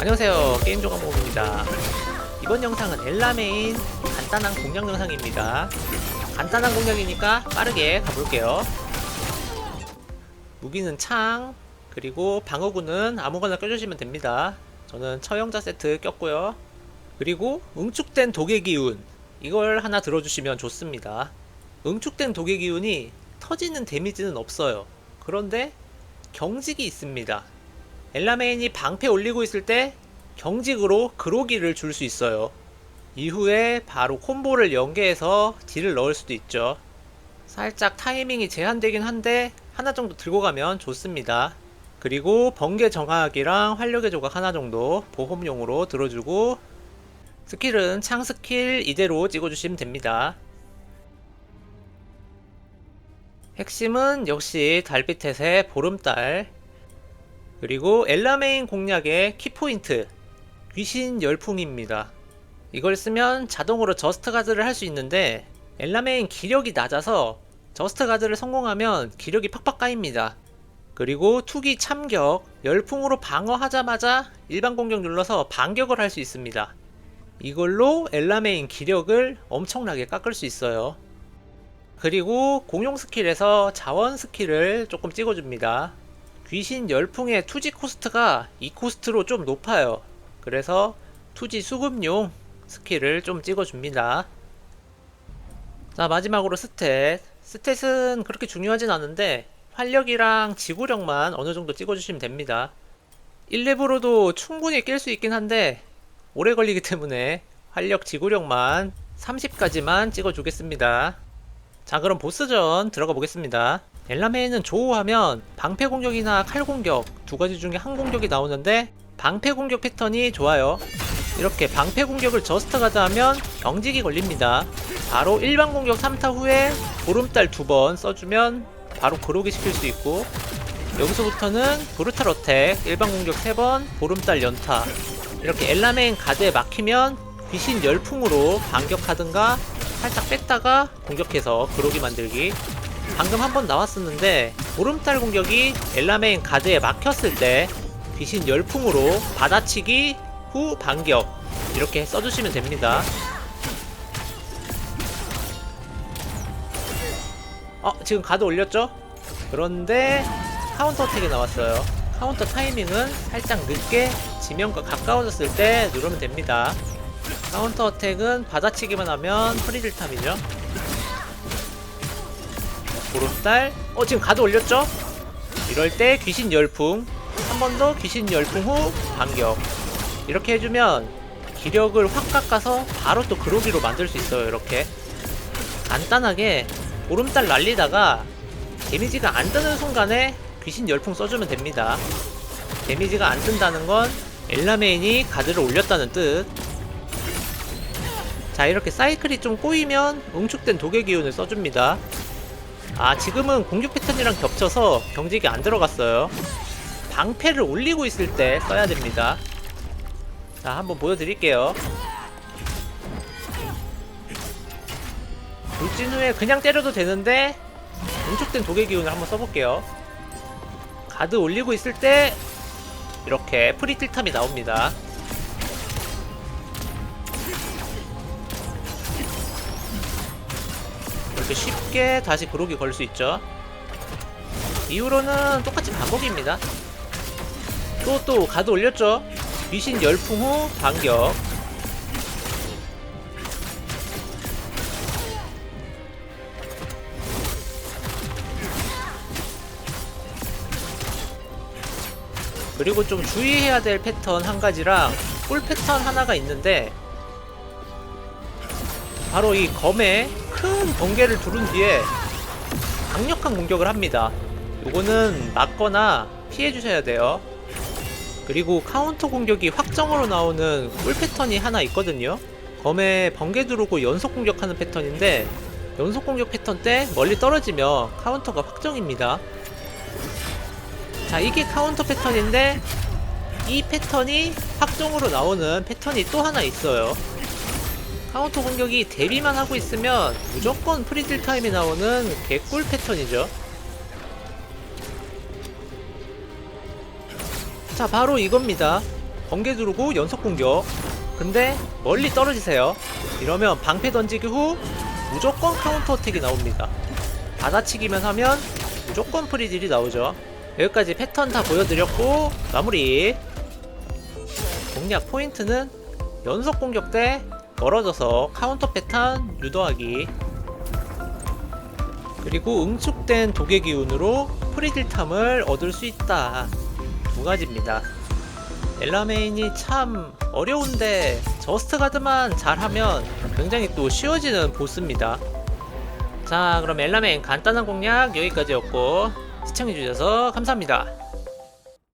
안녕하세요. 게임조감목입니다. 이번 영상은 엘라메인 간단한 공략 영상입니다. 간단한 공략이니까 빠르게 가볼게요. 무기는 창 그리고 방어구는 아무거나 껴주시면 됩니다. 저는 처형자 세트 꼈고요. 그리고 응축된 독의 기운 이걸 하나 들어주시면 좋습니다. 응축된 독의 기운이 터지는 데미지는 없어요. 그런데 경직이 있습니다 엘라메인이 방패 올리고 있을 때 경직으로 그로기를 줄 수 있어요. 이후에 바로 콤보를 연계해서 딜을 넣을 수도 있죠. 살짝 타이밍이 제한되긴 한데 하나 정도 들고 가면 좋습니다. 그리고 번개 정화기랑 활력의 조각 하나 정도 보험용으로 들어주고 스킬은 창 스킬 이대로 찍어주시면 됩니다. 핵심은 역시 달빛햇의 보름달 그리고 엘라메인 공략의 키포인트 귀신 열풍입니다. 이걸 쓰면 자동으로 저스트 가드를 할 수 있는데 엘라메인 기력이 낮아서 저스트 가드를 성공하면 기력이 팍팍 까입니다. 그리고 투기 참격, 열풍으로 방어하자마자 일반 공격 눌러서 반격을 할 수 있습니다. 이걸로 엘라메인 기력을 엄청나게 깎을 수 있어요. 그리고 공용 스킬에서 자원 스킬을 조금 찍어줍니다. 귀신 열풍의 투지 코스트가 이 코스트로 좀 높아요. 그래서 투지 수급용 스킬을 좀 찍어줍니다. 자, 마지막으로 스탯. 스탯은 그렇게 중요하진 않은데, 활력이랑 지구력만 어느 정도 찍어주시면 됩니다. 1렙으로도 충분히 깰수 있긴 한데, 오래 걸리기 때문에 활력 지구력만 30까지만 찍어주겠습니다. 자, 그럼 보스전 들어가 보겠습니다. 엘라메인은 조우하면 방패 공격이나 칼 공격 두 가지 중에 한 공격이 나오는데 방패 공격 패턴이 좋아요. 이렇게 방패 공격을 저스트 가드하면 경직이 걸립니다. 바로 일반 공격 3타 후에 보름달 두 번 써주면 바로 그로기 시킬 수 있고 여기서부터는 브루탈 어택 일반 공격 3번 보름달 연타 이렇게 엘라메인 가드에 막히면 귀신 열풍으로 반격하든가 살짝 뺐다가 공격해서 그로기 만들기 방금 한 번 나왔었는데 보름달 공격이 엘라메인 가드에 막혔을 때 귀신 열풍으로 받아치기 후 반격 이렇게 써주시면 됩니다. 어 지금 가드 올렸죠? 그런데 카운터 어택이 나왔어요. 카운터 타이밍은 살짝 늦게 지면과 가까워졌을 때 누르면 됩니다. 카운터 어택은 받아치기만 하면 프리딜 탐이죠. 보름달? 어 지금 가드 올렸죠? 이럴 때 귀신 열풍 한 번 더 귀신 열풍 후 반격. 이렇게 해주면 기력을 확 깎아서 바로 또 그로기로 만들 수 있어요 이렇게. 간단하게 보름달 날리다가 데미지가 안 뜨는 순간에 귀신 열풍 써주면 됩니다. 데미지가 안 뜬다는 건 엘라메인이 가드를 올렸다는 뜻. 자 이렇게 사이클이 좀 꼬이면 응축된 독의 기운을 써줍니다 아 지금은 공격 패턴이랑 겹쳐서 경직이 안 들어갔어요. 방패를 올리고 있을 때 써야 됩니다. 자 한번 보여드릴게요. 돌진 후에 그냥 때려도 되는데 응축된 독의 기운을 한번 써볼게요. 가드 올리고 있을 때 이렇게 프리틸탐이 나옵니다 이렇게 쉽게 다시 그로기 걸 수 있죠. 이후로는 똑같이 반복입니다. 또 또 가드 올렸죠. 귀신 열풍 후 반격. 그리고 좀 주의해야 될 패턴 한 가지랑 꿀 패턴 하나가 있는데 바로 이 검에 큰 번개를 두른 뒤에 강력한 공격을 합니다. 요거는 맞거나 피해 주셔야 돼요. 그리고 카운터 공격이 확정으로 나오는 꿀 패턴이 하나 있거든요. 검에 번개 두르고 연속 공격하는 패턴인데 연속 공격 패턴 때 멀리 떨어지면 카운터가 확정입니다. 자, 이게 카운터 패턴인데 이 패턴이 확정으로 나오는 패턴이 또 하나 있어요. 카운터 공격이 대비만 하고 있으면 무조건 프리딜 타임이 나오는 개꿀 패턴이죠. 자, 바로 이겁니다. 번개 두르고 연속 공격. 근데 멀리 떨어지세요. 이러면 방패 던지기 후 무조건 카운터 어택이 나옵니다. 받아치기만 하면 무조건 프리딜이 나오죠. 여기까지 패턴 다 보여드렸고 마무리. 공략 포인트는 연속 공격 때 멀어져서 카운터 패턴 유도하기. 그리고 응축된 독의 기운으로 프리딜탐을 얻을 수 있다. 두 가지입니다. 엘라메인이 참 어려운데 저스트 가드만 잘하면 굉장히 또 쉬워지는 보스입니다. 자 그럼 엘라메인 간단한 공략 여기까지였고 시청해주셔서 감사합니다